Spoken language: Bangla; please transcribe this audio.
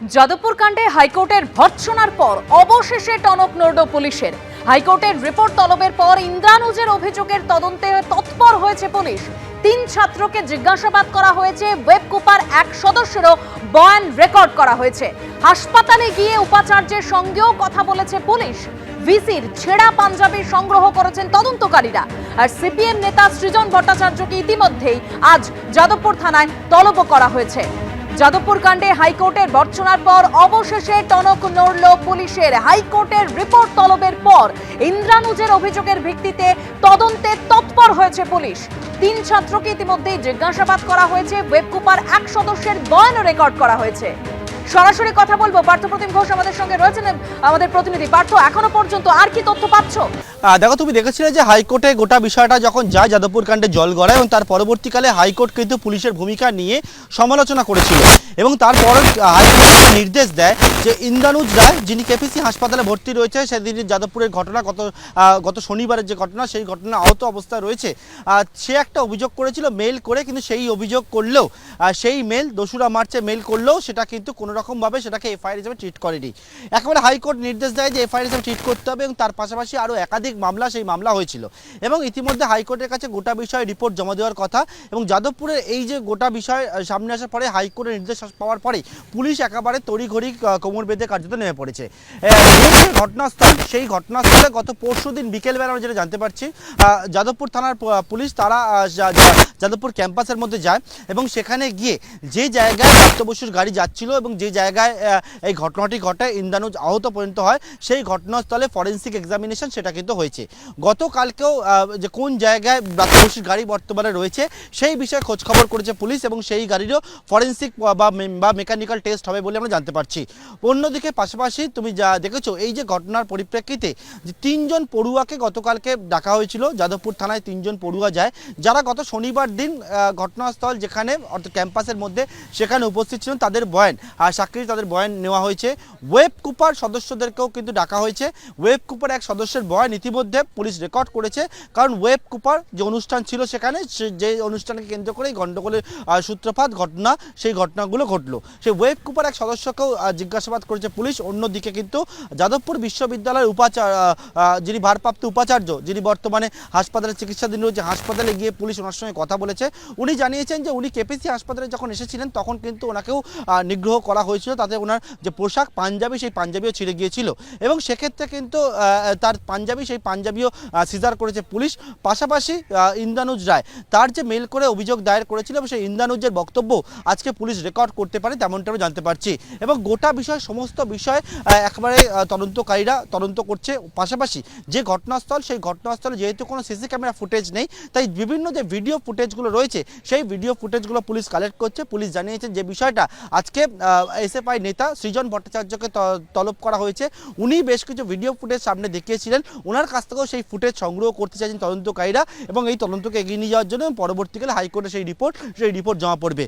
যাদবপুর কাণ্ডে হাইকোর্টের ভর্ৎসনার পর অবশেষে টনক নড়ল পুলিশের। হাইকোর্টের রিপোর্ট তলবের পর ইন্দ্রানুজের অভিযোগের তদন্তে তৎপর হয়েছে পুলিশ। তিন ছাত্রকে জিজ্ঞাসাবাদ করা হয়েছে ওয়েবকুপার এক সদস্যেরও বয়ান রেকর্ড করা হয়েছে। হাসপাতালে গিয়ে উপাচার্যের সঙ্গেও কথা বলেছে পুলিশ। ভিসির ছেঁড়া পাঞ্জাবি সংগ্রহ করেছেন তদন্তকারীরা। আর সিপিএম নেতা সৃজন ভট্টাচার্যকে ইতিমধ্যেই আজ যাদবপুর থানায় তলব করা হয়েছে। যাদবপুর কাণ্ডে হাইকোর্টের বর্চনার পর অবশেষে টনক নড়ল পুলিশের। হাইকোর্টের রিপোর্ট তলবের পর ইন্দ্রানুজের অভিযোগের ভিত্তিতে তদন্তে তৎপর হয়েছে পুলিশ। তিন ছাত্রকে ইতিমধ্যেই জিজ্ঞাসাবাদ করা হয়েছে। ওয়েবকুপার এক সদস্যের বয়ানও রেকর্ড করা হয়েছে। সরাসরি কথা বলব। পার্থপ্রতিম ঘোষ আমাদের সঙ্গে রয়েছেন, আমাদের প্রতিনিধি। পার্থ, এখনও পর্যন্ত আর কি তথ্য পাচ্ছ? দেখো, তুমি দেখেছিলে যে হাইকোর্টে গোটা বিষয়টা যখন যায়, যাদবপুর কাণ্ডে জল গড়ায় এবং তার পরবর্তীকালে হাইকোর্ট কিন্তু পুলিশের ভূমিকা নিয়ে সমালোচনা করেছিল। এবং তারপর হাইকোর্ট নির্দেশ দেয় যে ইন্দ্রানুজ রায়, যিনি কেপিসি হাসপাতালে ভর্তি রয়েছে সেদিন যাদবপুরের ঘটনা, গত গত শনিবারের যে ঘটনা, সেই ঘটনা আহত অবস্থায় রয়েছে। সে একটা অভিযোগ করেছিল মেল করে, কিন্তু সেই অভিযোগ করলেও সেই মেল দোসরা মার্চে মেল করলেও, সেটা কিন্তু কোনো রকমভাবে সেটাকে এফআইআর হিসেবে ট্রিট করেনি। একেবারে হাইকোর্ট নির্দেশ দেয় যে এফআইআর হিসেবে ট্রিট করতে হবে, এবং তার পাশাপাশি আরও একাধিক মামলা সেই মামলা হয়েছিল। এবং ইতিমধ্যে হাইকোর্টের কাছে গোটা বিষয়ে রিপোর্ট জমা দেওয়ার কথা, এবং যাদবপুরের এই যে গোটা বিষয় সামনে আসার পরে হাইকোর্টের নির্দেশ পাওয়ার পরে পুলিশ একেবারে তড়িঘড়ি কোমর বেঁধে কার্যত নেমে পড়েছে। ঘটনাস্থল, সেই ঘটনাস্থলে গত পরশু দিন বিকেলবেলা আমরা যেটা জানতে পারছি যাদবপুর থানার পুলিশ তারা যাদবপুর ক্যাম্পাসের মধ্যে যায় এবং সেখানে গিয়ে যে জায়গায় প্রাপ্ত গাড়ি যাচ্ছিল এবং যে জায়গায় এই ঘটনাটি ঘটে ইন্দানুজ আহত পর্যন্ত হয়, সেই ঘটনাস্থলে ফরেন্সিক এক্সামিনেশন সেটা কিন্তু হয়েছে। গতকালকেও যে কোন জায়গায় প্রাপ্ত গাড়ি বর্তমানে রয়েছে, সেই বিষয়ে খোঁজখবর করেছে পুলিশ এবং সেই গাড়িরও ফরেন্সিক বা, মেকানিক্যাল টেস্ট হবে বলে আমরা জানতে পারছি। অন্যদিকে পাশাপাশি তুমি যা দেখেছ এই যে ঘটনার পরিপ্রেক্ষিতে যে তিনজন পড়ুয়াকে গতকালকে ডাকা হয়েছিল যাদবপুর থানায় তিনজন পড়ুয়া যায় যারা গত শনিবার দিন ঘটনাস্থল যেখানে অর্থাৎ ক্যাম্পাসের মধ্যে সেখানে উপস্থিত ছিলেন তাদের বয়ান আর সাক্ষী তাদের বয়ান নেওয়া হয়েছে। ওয়েব কুপার সদস্যদেরকেও কিন্তু ডাকা হয়েছে। ওয়েব কুপার এক সদস্যের বয়ান ইতিমধ্যে পুলিশ রেকর্ড করেছে কারণ ওয়েব কুপার যে অনুষ্ঠান ছিল সেখানে যে অনুষ্ঠানকে কেন্দ্র করে গণ্ডগোলের সূত্রপাত ঘটনা সেই ঘটনাগুলো ঘটলো। সেই ওয়েব কুপার এক সদস্যকেও আহ, জিজ্ঞাসাবাদ করেছে পুলিশ। অন্যদিকে কিন্তু যাদবপুর বিশ্ববিদ্যালয়ের উপাচার যিনি ভারপ্রাপ্ত উপাচার্য যিনি বর্তমানে হাসপাতালে চিকিৎসাধীন রয়েছে হাসপাতালে গিয়ে পুলিশ ওনার সঙ্গে কথা বলেছে। উনি জানিয়েছেন যে উনি কেপিসি হাসপাতালে যখন এসেছিলেন তখন কিন্তু ওনাকেও নিগ্রহ করা হয়েছিল। তাতে ওনার যে পোশাক পাঞ্জাবি সেই পাঞ্জাবিও ছিঁড়ে গিয়েছিল। এবং সেক্ষেত্রে কিন্তু তার পাঞ্জাবি সেই পাঞ্জাবিও সিজার করেছে পুলিশ। পাশাপাশি আহ, ইন্দ্রানুজ রায় তার যে মেল করে অভিযোগ দায়ের করেছিল এবং সেই ইন্দ্রানুজের বক্তব্য আজকে পুলিশ রেকর্ড করতে পারে তেমনটা আমি জানতে পারছি। এবং গোটা বিষয় সমস্ত বিষয় একেবারে তদন্তকারীরা তদন্ত করছে। পাশাপাশি যে ঘটনাস্থল, সেই ঘটনাস্থলে যেহেতু কোনো সিসি ক্যামেরা ফুটেজ নেই, তাই বিভিন্ন যে ভিডিও ফুটেজগুলো রয়েছে, সেই ভিডিও ফুটেজগুলো পুলিশ কালেক্ট করছে। পুলিশ জানিয়েছে যে বিষয়টা আজকে এসএফআই নেতা সৃজন ভট্টাচার্যকে তলব করা হয়েছে। উনি বেশ কিছু ভিডিও ফুটেজ সামনে দেখিয়েছিলেন। ওনার কাছ থেকেও সেই ফুটেজ সংগ্রহ করতে চাইছেন তদন্তকারীরা এবং এই তদন্তকে এগিয়ে নিয়ে যাওয়ার জন্য পরবর্তীকালে হাইকোর্টে সেই রিপোর্ট সেই রিপোর্ট জমা পড়বে।